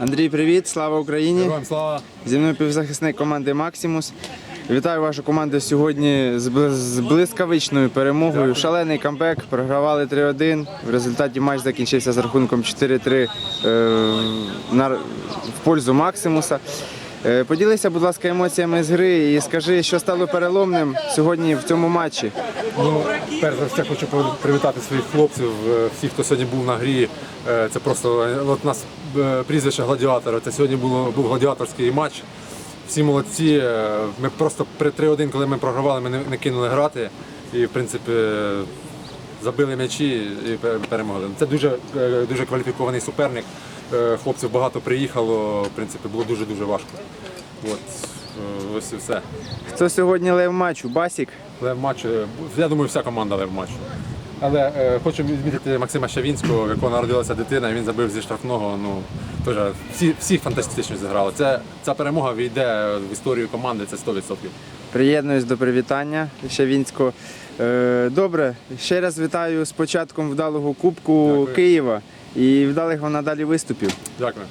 Андрій, привіт, слава Україні! Героям слава! Зі мною півзахисник команди Максимус. Вітаю вашу команду сьогодні з блискавичною перемогою. Шалений камбек, програвали 3-1. В результаті матч закінчився з рахунком 4-3 е, в пользу Максимуса. Е, Поділися, будь ласка, емоціями з гри і скажи, що стало переломним сьогодні в цьому матчі. Ну, перш за все хочу привітати своїх хлопців, е, всіх, хто сьогодні був на грі. Е, Це просто от нас прізвище гладіатора. Це сьогодні було, був гладіаторський матч. Всі молодці. Е, Ми просто при 3-1, коли ми програвали, ми не, не кинули грати. І, в принципі, е, забили м'ячі і перемогли. Це дуже, е, дуже кваліфікований суперник. Е, Хлопців багато приїхало, в принципі, було дуже-дуже важко. От, е, ось і все. Хто сьогодні лев матчу? Басік. Лев матчу, я думаю, вся команда лев матчу. Але е, хочу відмітити Максима Щавінського, в якого народилася дитина, і він забив зі штрафного. Ну, теж всі, всі фантастично зіграли. Це, ця перемога війде в історію команди, це 100%. Приєднуюсь до привітання Щавінського. Е, Добре, ще раз вітаю з початком вдалого Кубку Дякую. Києва і вдалих вам надалі виступів. Дякую.